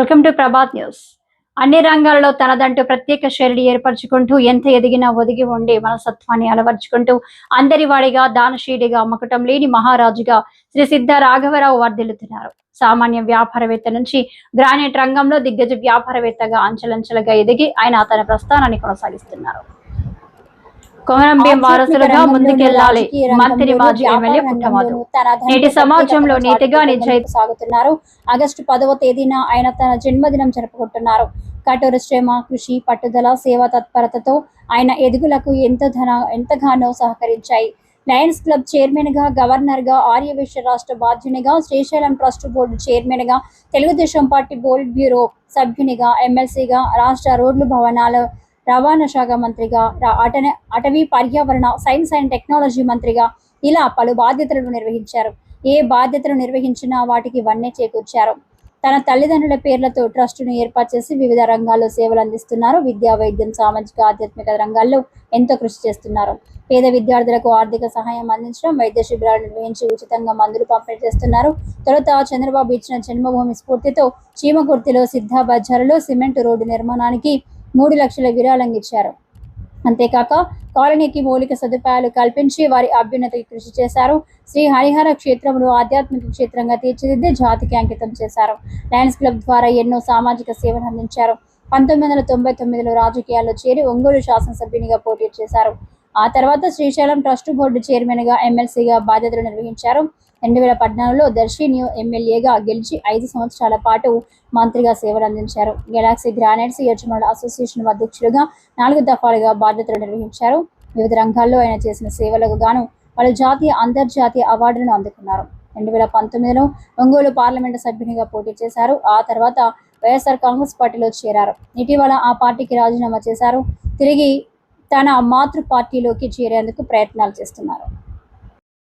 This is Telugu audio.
వెల్కమ్ టు ప్రభాత్ న్యూస్ అన్ని రంగాల్లో తనదంటూ ప్రత్యేక శైలి ఏర్పరచుకుంటూ ఎంత ఎదిగినా ఒదిగి ఉండి మనసత్వాన్ని అలవర్చుకుంటూ అందరి వాడిగా మకుటం లేని మహారాజుగా శ్రీ సిద్ధ రాఘవరావు వర్ధిల్లుతున్నారు. సామాన్య వ్యాపారవేత్త నుంచి గ్రానైట్ రంగంలో దిగ్గజ వ్యాపారవేత్తగా అంచెలంచెలుగా ఎదిగి ఆయన తన ప్రస్థానాన్ని కొనసాగిస్తున్నారు. కొమరంభీం వారసులుగా ముందుకెళ్ళాలి మంత్రి మాజీ ఎమ్మెల్యే పుట్టమధు నేటి సమాజంలో నీతిగా నిజాయితీ సాగుతున్నారు ఆగస్టు పదవ తేదీన ఆయన తన జన్మదినం జరుపుకుంటున్నారు. కఠోర శ్రమ కృషి పట్టుదల సేవా తత్పరతతో ఆయన ఎదుగులకు ఎంతో ధన ఎంతగానో సహకరించాయి. లయన్స్ క్లబ్ చైర్మన్గా గవర్నర్గా ఆర్యవేశ్య రాష్ట్ర బాధ్యునిగా శ్రీశైలం ట్రస్ట్ బోర్డు చైర్మన్గా తెలుగుదేశం పార్టీ బోర్డు బ్యూరో సభ్యునిగా ఎమ్మెల్సీగా రాష్ట్ర రోడ్లు భవనాల రవాణా శాఖ మంత్రిగా రా- అటవీ పర్యావరణ సైన్స్ అండ్ టెక్నాలజీ మంత్రిగా ఇలా పలు బాధ్యతలను నిర్వహించారు. ఏ బాధ్యతలు నిర్వహించినా వాటికి వన్నె చేకూర్చారు. తన తల్లిదండ్రుల పేర్లతో ట్రస్టును ఏర్పాటు చేసి వివిధ రంగాల్లో సేవలు అందిస్తున్నారు. విద్యా వైద్యం సామాజిక ఆధ్యాత్మిక రంగాల్లో ఎంతో కృషి చేస్తున్నారు. పేద విద్యార్థులకు ఆర్థిక సహాయం అందించడం వైద్య శిబిరాలు నిర్వహించి ఉచితంగా మందులు పంపిణీ చేస్తున్నారు. తొలుత చంద్రబాబు ఇచ్చిన జన్మభూమి స్ఫూర్తితో చీమకుర్తిలో సిద్ధ బజార్లో సిమెంట్ రోడ్డు నిర్మాణానికి మూడు లక్షల విరాళం ఇచ్చారు. అంతేకాక కాలనీకి మౌలిక సదుపాయాలు కల్పించి వారి అభ్యున్నతికి కృషి చేశారు. శ్రీ హరిహర క్షేత్రమును ఆధ్యాత్మిక క్షేత్రంగా తీర్చిదిద్ది జాతికి అంకితం చేశారు. లయన్స్ క్లబ్ ద్వారా ఎన్నో సామాజిక సేవలు అందించారు. పంతొమ్మిది వందల తొంభై తొమ్మిదిలో రాజకీయాల్లో చేరి ఒంగోలు శాసనసభ్యునిగా పోటీ చేశారు. ఆ తర్వాత శ్రీశైలం ట్రస్ట్ బోర్డు చైర్మన్గా ఎమ్మెల్సీగా బాధ్యతలు నిర్వహించారు. రెండు వేల పద్నాలుగులో దర్శి న్యూ ఎమ్మెల్యేగా గెలిచి ఐదు సంవత్సరాల పాటు మంత్రిగా సేవలు అందించారు. గెలాక్సీ గ్రానైట్స్ యజమానుల అసోసియేషన్ అధ్యక్షులుగా నాలుగు దఫాలుగా బాధ్యతలు నిర్వహించారు. వివిధ రంగాల్లో ఆయన చేసిన సేవలకు గాను పలు జాతీయ అంతర్జాతీయ అవార్డులను అందుకున్నారు. రెండు వేల పంతొమ్మిదిలో ఒంగోలు పార్లమెంటు సభ్యునిగా పోటీ చేశారు. ఆ తర్వాత వైఎస్ఆర్ కాంగ్రెస్ పార్టీలో చేరారు. ఇటీవల ఆ పార్టీకి రాజీనామా చేశారు. తిరిగి తన మాతృ పార్టీలోకి చేరేందుకు ప్రయత్నాలు చేస్తున్నారు.